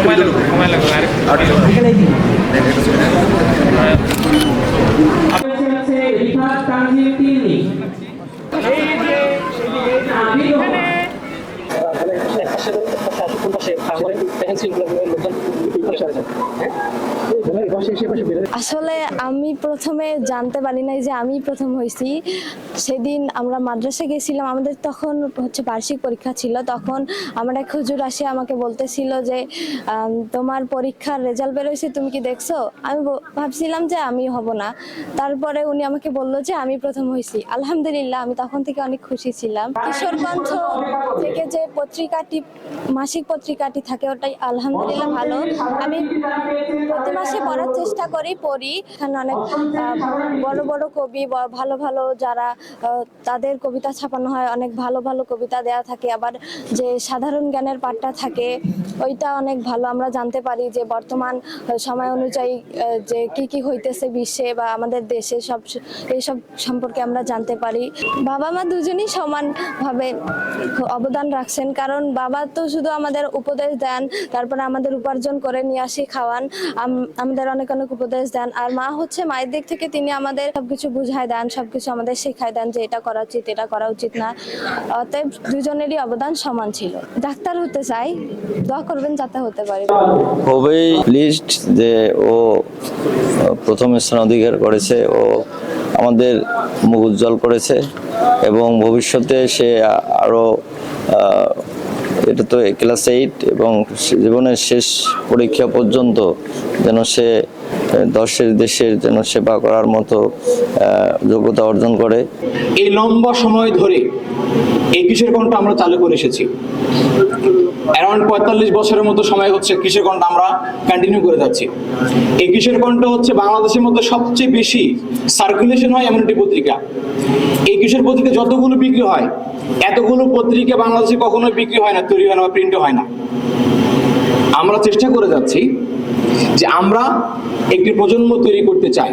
সময় লাগবে সময় লাগবে আরেকটু আসলে আমি প্রথমে জানতে পারি নাই যে আমি প্রথম হয়েছি। সেদিন আমরা মাদ্রাসা গেছিলাম, আমাদের তখন হচ্ছে বার্ষিক পরীক্ষা ছিল। তখন আমার এক হুজুর আসে, আমাকে বলতেছিল যে তোমার পরীক্ষার রেজাল্ট বেরোয়েছে তুমি কি দেখছ? আমি ভাবছিলাম যে আমি হব না। তারপরে উনি আমাকে বলল যে, আমি প্রথম হয়েছি। আলহামদুলিল্লাহ, আমি তখন থেকে অনেক খুশি ছিলাম। কিশোরগঞ্জ থেকে যে পত্রিকাটি, মাসিক পত্রিকাটি থাকে, ওটাই আলহামদুলিল্লাহ ভালো। আমি প্রতি মাসে পড়ার চেষ্টা করি, পড়ি। এখানে অনেক বড় বড় কবি ভালো ভালো যারা তাদের কবিতা ছাপানো হয়, অনেক ভালো ভালো কবিতা দেয়া থাকে। আবার যে সাধারণ জ্ঞানের পাঠটা থাকে, ওইটা অনেক ভালো। আমরা জানতে পারি যে বর্তমান সময় অনুযায়ী যে কি কি হইতেছে বিশ্বে বা আমাদের দেশে সব, এইসব সম্পর্কে আমরা জানতে পারি। বাবা মা দুজনই সমানভাবে অবদান রাখছেন, কারণ বাবা তো শুধু আমাদের উপদেশ দেন, তারপরে আমাদের উপার্জন করে নিয়ে আসি খাওয়ান। আমাদের অনেক অনেক অনেক উপদেশ দেন। আর মা হচ্ছে মায়ের দিক থেকে তিনি আমাদের সবকিছু বুঝায় দেন সবকিছু আমাদের শেখায় দেন যে এটা করা উচিত এটা করা উচিত না। অতএব দুজনেরই অবদান সমান ছিল। ডাক্তার হতে চাই দোয়া করবেন যাতে হতে পারে। খুবই প্লিজড যে ও প্রথম স্থান অধিকার করেছে ও আমাদের মুখ উজ্জ্বল করেছে এবং ভবিষ্যতে সে আ- আরও আহ, এটা তো ক্লাস এইট এবং জীবনের শেষ পরীক্ষা পর্যন্ত যেন সে দশের দেশের যেন সেবা করার মতো যোগ্যতা অর্জন করে। এই লম্বা সময় ধরে এই কিশোর কণ্ঠ আমরা চালু করে এসেছি। অ্যারাউন্ড পঁয়তাল্লিশ বছরের মতো সময় হচ্ছে কিশোর কণ্ঠ আমরা কন্টিনিউ করে যাচ্ছি। এই কিশোর কণ্ঠ হচ্ছে বাংলাদেশের মধ্যে সবচেয়ে বেশি সার্কুলেশন হয় এমন একটি পত্রিকা। এই কিশোর পত্রিকা যতগুলো বিক্রি হয়, এতগুলো পত্রিকা বাংলাদেশে কখনো বিক্রি হয় না, তৈরি হয় না বা প্রিন্ট হয় না। আমরা চেষ্টা করে যাচ্ছি যে আমরা একটি প্রজন্ম তৈরি করতে চাই।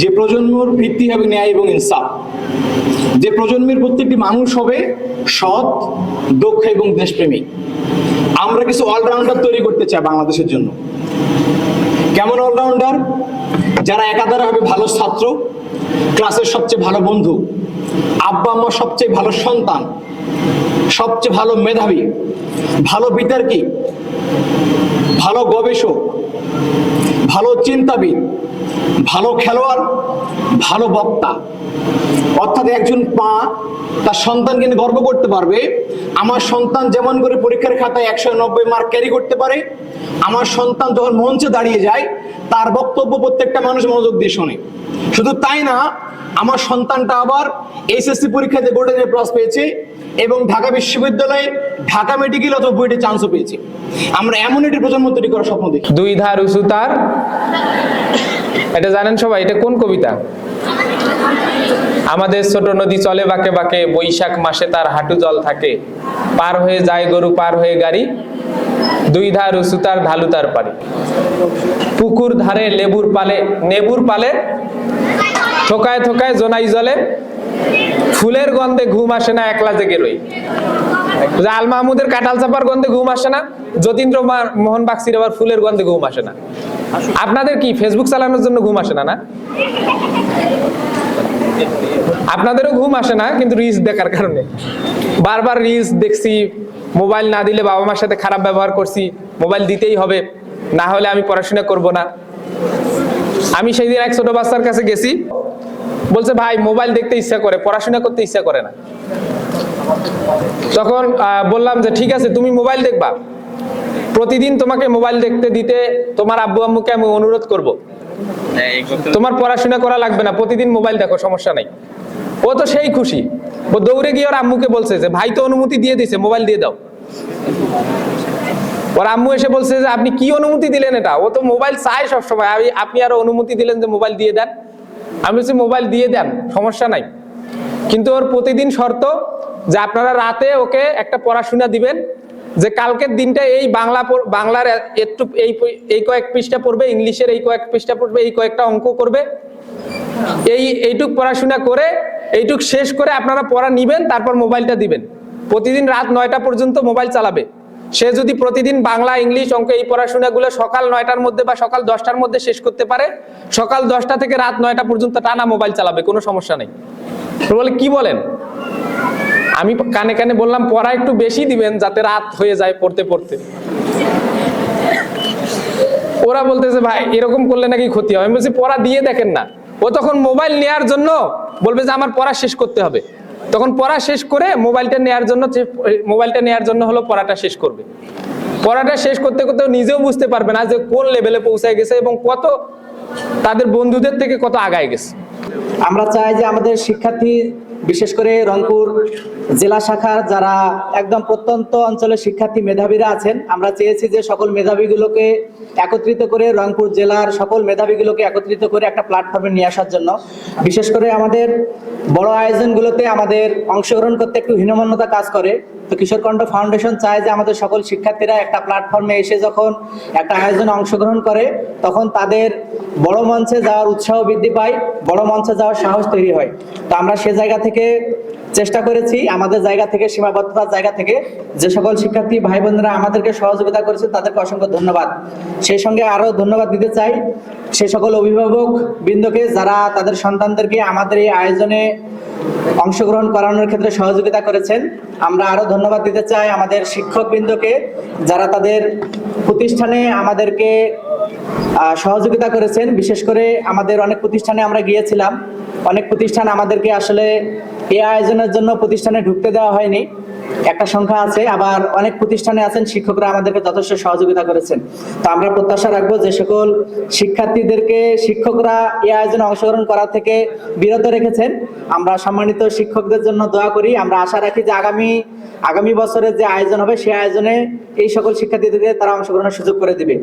যে প্রজন্মর ভিত্তি হবে ন্যায় এবং ইনসাফ। যে প্রজন্মের প্রত্যেকটি মানুষ হবে সৎ, দক্ষ এবং দেশপ্রেমিক। আমরা কিছু অলরাউন্ডার তৈরি করতে চাই বাংলাদেশের জন্য। কেমন অলরাউন্ডার যারা একাধারে হবে ভালো ছাত্র, ক্লাসের সবচেয়ে ভালো বন্ধু, আব্বা আম্মা সবচেয়ে ভালো সন্তান, সবচেয়ে ভালো মেধাবী, ভালো বিতর্কিক ভালো গবেষক, ভালো চিন্তাবিদ ভালো খেলোয়াড়, ভালো বক্তা। অর্থাৎ একজন মা তার সন্তানকে নিয়ে গর্ব করতে পারবে, আমার সন্তান যেমন করে পরীক্ষার খাতায় একশো নব্বই মার্ক ক্যারি করতে পারে, আমার সন্তান যখন মঞ্চে দাঁড়িয়ে যায়, তার বক্তব্য প্রত্যেকটা মানুষ মনোযোগ দিয়ে শোনে। শুধু তাই না, আমার সন্তানটা আবার এইচএসসি পরীক্ষাতে গোল্ডেন এ প্লাস পেয়েছে এবং ঢাকা বিশ্ববিদ্যালয়ে ঢাকা মেডিকেল অথবা বুয়েটে চান্সও পেয়েছে। আমরা এমন একটি প্রজন্ম তৈরি করার স্বপ্ন দেখি। দুই ধার উঁচু তার এটা জানেন সবাই, এটা কোন কবিতা? আমাদের ছোট নদী চলে বাঁকে বাঁকে, বৈশাখ মাসে তার হাঁটু জল থাকে। পার হয়ে যায় গরু, পার হয়ে গাড়ি। দুই ধার উঁচু, তার ঢালু তার পারে পুকুর ধারে লেবুর পালে, নেবুর পালে ঠোকায় থোকায় জোনাই জলে। ফুলের গন্ধে ঘুম আসে না, একলা জেগে রই। আল মাহমুদের কাঁঠাল চাপার গন্ধে ঘুম আসে না, যতীন্দ্র মোহন বাক্সির আবার ফুলের গন্ধে ঘুম আসে না। আপনাদের কি ফেসবুক চালানোর জন্য ঘুম আসে না না? আপনাদেরও ঘুম আসে না, কিন্তু রিলস দেখার কারণে। বারবার রিলস দেখছি মোবাইল না দিলে বাবা মার সাথে খারাপ ব্যবহার করছি মোবাইল দিতেই হবে, না হলে আমি পড়াশোনা করব না। আমি সেই দিন এক ছোট বাচ্চার কাছে গেছি বলছে, ভাই মোবাইল দেখতে ইচ্ছা করে, পড়াশোনা করতে ইচ্ছা করে না। তখন বললাম যে, ঠিক আছে, তুমি মোবাইল দেখবা। প্রতিদিন তোমাকে মোবাইল দেখতে দিতে তোমার আব্বু আম্মুকে আমি অনুরোধ করব। তোমার পড়াশোনা করা লাগবে না, প্রতিদিন মোবাইল দেখো, সমস্যা নাই। ও তো সেই খুশি। ও দৌড়ে গিয়ে ওর আম্মুকে বলছে যে, ভাই তো অনুমতি দিয়ে দিছে মোবাইল দিয়ে দাও। ওর আম্মু এসে বলছে যে, আপনি কি অনুমতি দিলেন এটা? ও তো মোবাইল চায় সবসময়। আপনি আরও অনুমতি দিলেন যে মোবাইল দিয়ে দেন। আমি বলছি, মোবাইল দিয়ে দেন, সমস্যা নাই। কিন্তু ওর প্রতিদিন শর্ত যে আপনারা রাতে ওকে একটা পড়াশোনা দিবেন, যে কালকের দিনটা এই বাংলা বাংলার একটু এই এই কয়েক পৃষ্ঠা পড়বে, ইংলিশের এই কয়েক পৃষ্ঠা পড়বে, এই কয়েকটা অঙ্ক করবে। এই, এইটুক পড়াশোনা করে, এইটুক শেষ করে আপনারা পড়া নিবেন, তারপর মোবাইলটা দিবেন। প্রতিদিন রাত নয়টা পর্যন্ত মোবাইল চালাবে। সে যদি প্রতিদিন বাংলা, ইংলিশ অঙ্ক, এই পড়াশোনাগুলো সকাল নয়টার মধ্যে বা সকাল দশটার মধ্যে শেষ করতে পারে, সকাল দশটা থেকে রাত নয়টা পর্যন্ত টানা মোবাইল চালাবে, কোনো সমস্যা নেই। বলে, কি বলেন? আমি কানে কানে বললাম, পড়া একটু বেশি দিবেন যাতে রাত হয়ে যায় পড়তে পড়তে। ওরা বলতেছে, ভাই, এরকম করলে নাকি ক্ষতি হয়। আমি বলছি, পড়া দিয়ে দেখেন না। ও তখন মোবাইল নেয়ার জন্য বলবে যে, আমার পড়া শেষ করতে হবে। তখন পড়া শেষ করে মোবাইলটা নেয়ার জন্য মোবাইলটা নেয়ার জন্য হলো পড়াটা শেষ করবে। পড়াটা শেষ করতে করতে নিজেও বুঝতে পারবে না যে কোন লেভেলে পৌঁছায় গেছে এবং কত তাদের বন্ধুদের থেকে কত আগায় গেছে। আমরা চাই যে আমাদের শিক্ষার্থী, বিশেষ করে রংপুর জেলা শাখার যারা একদম প্রত্যন্ত অঞ্চলের শিক্ষার্থী, মেধাবীরা আছেন, আমরা চেয়েছি যে সকল মেধাবীগুলোকে একত্রিত করে রংপুর জেলার সকল মেধাবীগুলোকে একত্রিত করে একটা প্ল্যাটফর্মে নিয়ে আসার জন্য। বিশেষ করে আমাদের বড় আয়োজনগুলোতে আমাদের অংশগ্রহণ করতে একটু হীনমন্যতা কাজ করে। তো কিশোর কণ্ঠ ফাউন্ডেশন চায় যে আমাদের সকল শিক্ষার্থীরা একটা প্ল্যাটফর্মে এসে যখন একটা আয়োজনে অংশগ্রহণ করে, তখন তাদের বড় মঞ্চে যাওয়ার উৎসাহ বৃদ্ধি পায়, বড় মঞ্চে যাওয়ার সাহস তৈরি হয়। তো আমরা সে জায়গা থেকে চেষ্টা করেছি আমাদের জায়গা থেকে, সীমাবদ্ধতার জায়গা থেকে যে সকল শিক্ষার্থী ভাই বোনেরা আমাদেরকে সহযোগিতা করেছে, তাদেরকে অসংখ্য ধন্যবাদ। সেই সঙ্গে আরও ধন্যবাদ দিতে চাই সে সকল অভিভাবক বৃন্দকে যারা তাদের সন্তানদেরকে আমাদের এই আয়োজনে অংশগ্রহণ করানোর ক্ষেত্রে সহযোগিতা করেছেন। আমরা আরও ধন্যবাদ দিতে চাই আমাদের শিক্ষক বৃন্দকে যারা তাদের প্রতিষ্ঠানে আমাদেরকে সহযোগিতা করেছেন। বিশেষ করে আমাদের অনেক প্রতিষ্ঠানে আমরা গিয়েছিলাম। অনেক প্রতিষ্ঠান আমাদেরকে আসলে এই আয়োজনের জন্য প্রতিষ্ঠানে ঢুকতে দেওয়া হয়নি। একটা সংখ্যা আছে, আবার অনেক প্রতিষ্ঠানে আছেন, শিক্ষকরা আমাদেরকে যথেষ্ট সহযোগিতা করেছেন। তো আমরা প্রত্যাশা রাখব যে সকল শিক্ষার্থীদেরকে শিক্ষকরা এই আয়োজনে অংশগ্রহণ করা থেকে বিরত রেখেছেন। আমরা সম্মানিত শিক্ষকদের জন্য দোয়া করি। আমরা আশা রাখি যে আগামী আগামী বছরের যে আয়োজন হবে সেই আয়োজনে এই সকল শিক্ষার্থীদেরকে তারা অংশগ্রহণের সুযোগ করে দিবে।